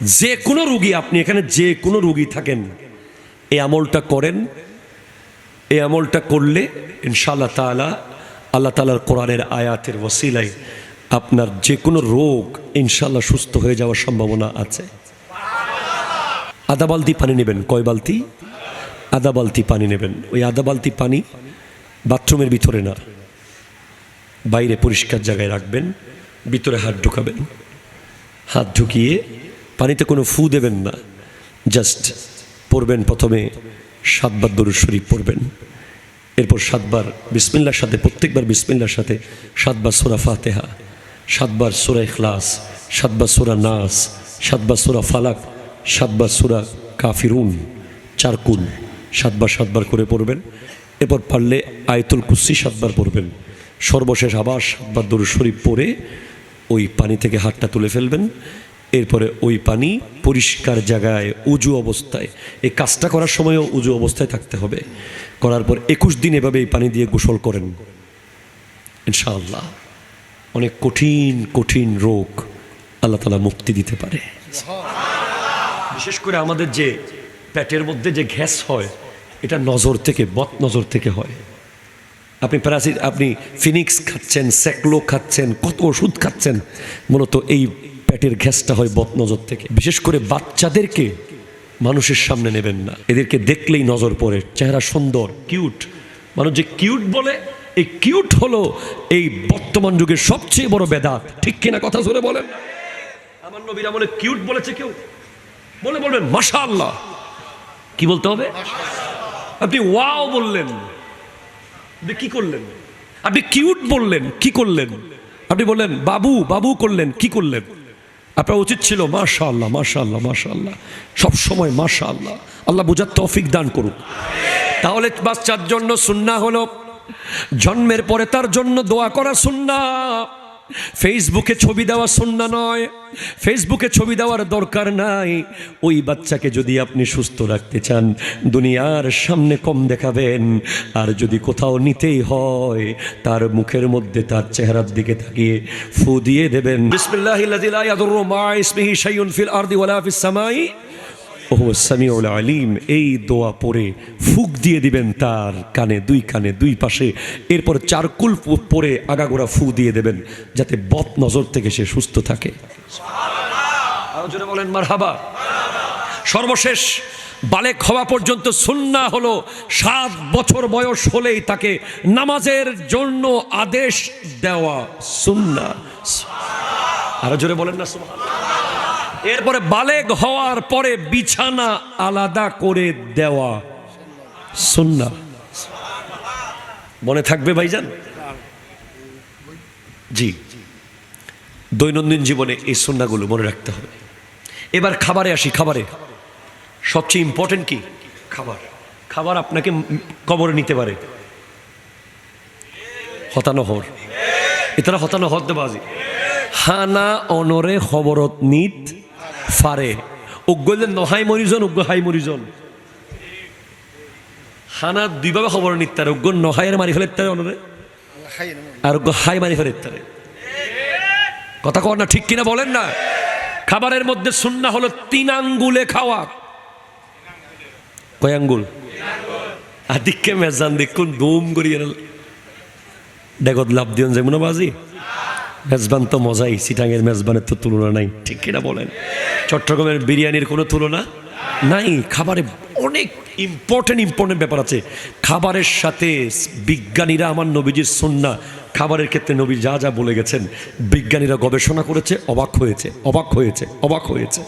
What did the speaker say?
যে কোনো রুগী, আপনি এখানে যে কোনো রুগী থাকেন, এই আমলটা করেন, এই আমলটা করলে ইনশাআল্লাহ তাআলা, আল্লাহ তাআলার কোরআনের আয়াতের ওসিলায় আপনার যে কোনো রোগ ইনশাল্লাহ সুস্থ হয়ে যাওয়ার সম্ভাবনা আছে। আধা বালতি পানি নেবেন। কয় বালতি? আধা বালতি পানি নেবেন। ওই আধা বালতি পানি বাথরুমের ভিতরে না, বাইরে পরিষ্কার জায়গায় রাখবেন, ভিতরে হাত ঢুকাবেন। হাত ঢুকিয়ে পানিতে কোনো ফু দেবেন না। জাস্ট পড়বেন প্রথমে, সাতবার দরুদ শরীফ পড়বেন। এরপর সাতবার বিসমিল্লার সাথে, প্রত্যেকবার বিসমিল্লার সাথে সাতবার সোরা ফাতেহা, সাতবার সোরা ইখলাস, সাতবার সোরা নাস, সাতবার সোরা ফালাক, সাতবার সোরা কাফিরুন চারকুল সাতবার সাতবার করে পড়বেন। এরপর পারলে আয়তুল কুসি সাতবার পড়বেন। সর্বশেষ আবার সাতবার দরুদ শরীফ পড়ে ওই পানি থেকে হাতটা তুলে ফেলবেন। এরপরে ওই পানি পরিষ্কার জায়গায় উজু অবস্থায়। এই কাজটা করার সময়ও উজু অবস্থায় থাকতে হবে। করার পর একুশ দিন এভাবে এই পানি দিয়ে গোসল করেন। ইনশাআল্লাহ। অনেক কঠিন কঠিন রোগ আল্লাহ তালা মুক্তি দিতে পারে। বিশেষ করে আমাদের যে পেটের মধ্যে যে গ্যাস হয়, এটা নজর থেকে বদ নজর থেকে হয়। আপনি প্যারাসিট, আপনি ফিনিক্স খাচ্ছেন, স্যাকলো খাচ্ছেন, কত ওষুধ খাচ্ছেন, মূলত এই পেটের গ্যাসটা হয় বদনজর থেকে। বিশেষ করে বাচ্চাদেরকে মানুষের সামনে নেবেন না। এদেরকে দেখলেই নজর পড়ে চেহারা সুন্দর কিউট। মানুষ যে কিউট বলে এই কিউট হলো এই বর্তমান যুগের সবচেয়ে বড় বেদাত। ঠিক কিনা কথা জোরে বলেন? আমার নবীর আমলে কিউট বলেছে কেউ? বলে বলবেন মাশা আল্লাহ কি বলতে হবে? আপনি ওয়াও বললেন। আপনি কি করলেন? আপনি কিউট বললেন কি করলেন? আপনি বললেন বাবু বাবু করলেন কি করলেন? আপনার উচিত ছিল মাশা আল্লাহ মাশা আল্লাহ মাশা আল্লাহ সবসময় মাশা আল্লাহ আল্লাহ বোঝার তৌফিক দান করুক। তাহলে বাচ্চার জন্য সুন্না হলো, জন্মের পরে তার জন্য দোয়া করা সুন্না ফেসবুকে ছবি দেওয়া সুন্না নয়, ফেসবুকে ছবি দেওয়ার দরকার নাই। ওই বাচ্চাকে যদি আপনি সুস্থ রাখতে চান, দুনিয়ার সামনে কম দেখাবেন। আর যদি কোথাও নিতেই হয়, তার মুখের মধ্যে তার চেহারার দিকে তাকিয়ে ফু দিয়ে দেবেন। বিসমিল্লাহিল্লাযী ওহ সামিউল আলিম, এই দোয়া পরে ফুক দিয়ে দিবেন তার কানে, দুই কানে, দুই পাশে। এরপর চারকুল পরে আগাগোড়া ফু দিয়ে দেবেন, যাতে বদ নজর থেকে সে সুস্থ থাকে। বলেন, মারহাবা। সর্বশেষ, বালেক হওয়া পর্যন্ত সুন্না হলো সাত বছর বয়স হলেই তাকে নামাজের জন্য আদেশ দেওয়া সুন্না। আরও জোরে বলেন না, সুবহানাল্লাহ। এরপরে বালেগ হওয়ার পরে বিছানা আলাদা করে দেওয়া সুন্না মনে থাকবে ভাইজান? জি। দৈনন্দিন জীবনে এই সুন্নাগুলো মনে রাখতে হবে। এবার খাবারে আসি, খাবারে। সবচেয়ে ইম্পর্টেন্ট কি? খাবার। খাবার আপনাকে কবরে নিতে পারে। হতানো হর এতারা হতানো হতে বাজি হানা অনরে খবরত নিত ফারে। উগ্গলে নহাই মরিজন উগ্গ হাই মরিজন হানা দুইভাবে খবর নিত তারে উগ্গ নহাইয়ের মারি ফেলে তারে অনরে আর উগ্গ হাই মারি ফেলে তারে কথা কর না, ঠিক কিনা বলেন না? খাবারের মধ্যে সুন্না হলো তিন আঙ্গুলে খাওয়া। কয় আঙ্গুল? আদিককে মেজান দেখুন, দুম করিয়ে ডেগত লাভ দিয়ন যেমন বাজি মেজবান তো মজাই সিটাঙের মেজবানের তো তুলনা নাই। ঠিক কিনা বলেন? চট্টগ্রামের বিরিয়ানির কোনো তুলনা নাই? খাবারে অনেক ইম্পর্টেন্ট ইম্পর্টেন্ট ব্যাপার আছে। খাবারের সাথে বিজ্ঞানীরা আমার নবীজির সন্না খাবারের ক্ষেত্রে নবী যা যা বলে গেছেন বিজ্ঞানীরা গবেষণা করেছে অবাক হয়েছে অবাক হয়েছে অবাক হয়েছে।